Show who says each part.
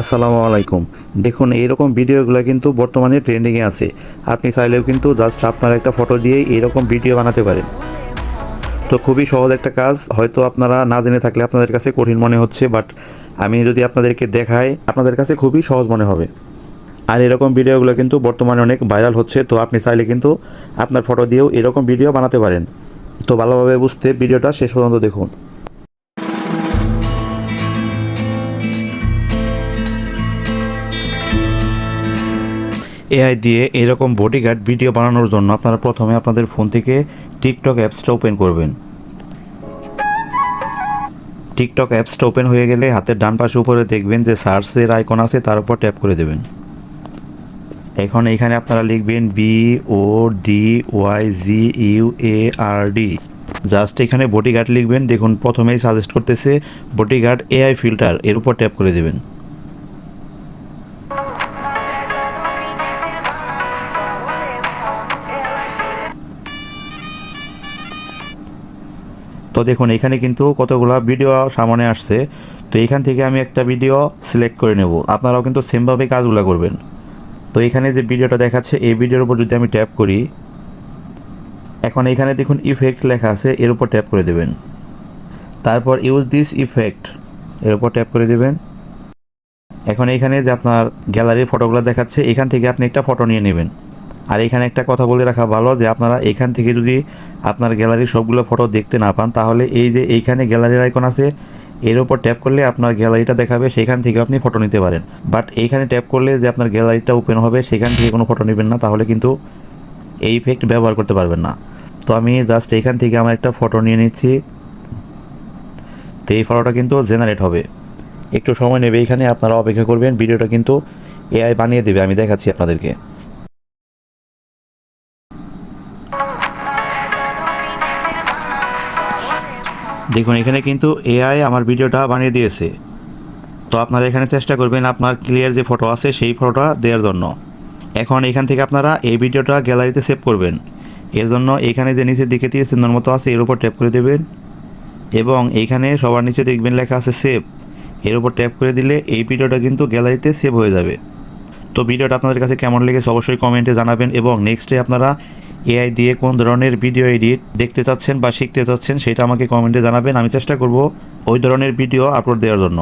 Speaker 1: আসসালামু আলাইকুম। দেখুন, এইরকম ভিডিওগুলো কিন্তু বর্তমানে ট্রেন্ডিংয়ে আছে। আপনি চাইলেও কিন্তু জাস্ট আপনার একটা ফটো দিয়েই এরকম ভিডিও বানাতে পারেন। তো খুবই সহজ একটা কাজ। হয়তো আপনারা না জেনে থাকলে আপনাদের কাছে কঠিন মনে হচ্ছে বাট আমি যদি আপনাদেরকে দেখাই, আপনাদের কাছে খুবই সহজ মনে হবে। আর এরকম ভিডিওগুলো কিন্তু বর্তমানে অনেক ভাইরাল হচ্ছে, তো আপনি চাইলে কিন্তু আপনার ফটো দিয়েও এরকম ভিডিও বানাতে পারেন। তো ভালোভাবে বুঝতে ভিডিওটা শেষ পর্যন্ত দেখুন। এআই দিয়ে এরকম বডিগার্ড ভিডিও বানানোর জন্য আপনারা প্রথমে আপনাদের ফোন থেকে টিকটক অ্যাপসটা ওপেন করবেন। টিকটক অ্যাপসটা ওপেন হয়ে গেলে হাতের ডান পাশে উপরে দেখবেন যে সার্চের আইকন আছে, তার উপর ট্যাপ করে দেবেন। এখন এখানে আপনারা লিখবেন B O D Y G U A R D just এখানে বডিগার্ড লিখবেন, দেখুন প্রথমেই সাজেস্ট করতেছে বডিগার্ড এআই ফিল্টার এর উপর ট্যাপ করে দেবেন। তো দেখুন, এখানে কিন্তু কতগুলো ভিডিও সামনে আসছে। তো এখান থেকে আমি একটা ভিডিও সিলেক্ট করে নেব। আপনারাও কিন্তু সেমভাবে কাজগুলো করবেন। তো এখানে যে ভিডিওটা দেখাচ্ছে, এই ভিডিওর উপর যদি আমি ট্যাপ করি, এখন এখানে দেখুন ইফেক্ট লেখা আছে, এর উপর ট্যাপ করে দেবেন। তারপর ইউজ দিস ইফেক্ট এর উপর ট্যাপ করে দেবেন। এখন এখানে যে আপনার গ্যালারির ফটোগুলো দেখাচ্ছে, এখান থেকে আপনি একটা ফটো নিয়ে নেবেন। আর এখানে একটা কথা বলে রাখা ভালো যে আপনারা এখান থেকে যদি আপনার গ্যালারির সবগুলো ফটো দেখতে না পান, তাহলে এই যে এইখানে গ্যালারির আইকন আছে, এর উপর ট্যাপ করলে আপনার গ্যালারিটা দেখাবে, সেখান থেকে আপনি ফটো নিতে পারেন। বাট এইখানে ট্যাপ করলে যে আপনার গ্যালারিটা ওপেন হবে, সেখান থেকে কোনো ফটো নেবেন না, তাহলে কিন্তু এই ইফেক্ট ব্যবহার করতে পারবেন না। তো আমি জাস্ট এখান থেকে আমার একটা ফটো নিয়ে নিচ্ছি। তো এই ফটোটা কিন্তু জেনারেট হবে। একটু সময় নেবে এখানে, আপনারা অপেক্ষা করবেন, ভিডিওটা কিন্তু এআই বানিয়ে দেবে, আমি দেখাচ্ছি আপনাদেরকে। দেখুন, এখানে কিন্তু এআই আমার ভিডিওটা বানিয়ে দিয়েছে। তো আপনারা এখানে চেষ্টা করবেন আপনার ক্লিয়ার যে ফটো আছে, সেই ফটোটা দেওয়ার জন্য। এখন এখান থেকে আপনারা এই ভিডিওটা গ্যালারিতে সেভ করবেন। এর জন্য এখানে যে নিচের দিকে দিয়ে চিহ্নর মতো আছে, এর উপর ট্যাপ করে দেবেন। এবং এইখানে সবার নিচে দেখবেন লেখা আছে সেভ এর উপর ট্যাপ করে দিলে এই ভিডিওটা কিন্তু গ্যালারিতে সেভ হয়ে যাবে। তো ভিডিওটা আপনাদের কাছে কেমন লেগেছে অবশ্যই কমেন্টে জানাবেন এবং নেক্সটে আপনারা এআই দিয়ে কোন ধরনের ভিডিও এডিট দেখতে চাচ্ছেন বা শিখতে চাচ্ছেন সেটা আমাকে কমেন্টে জানাবেন। আমি চেষ্টা করব ওই ধরনের ভিডিও আপলোড দেওয়ার জন্য।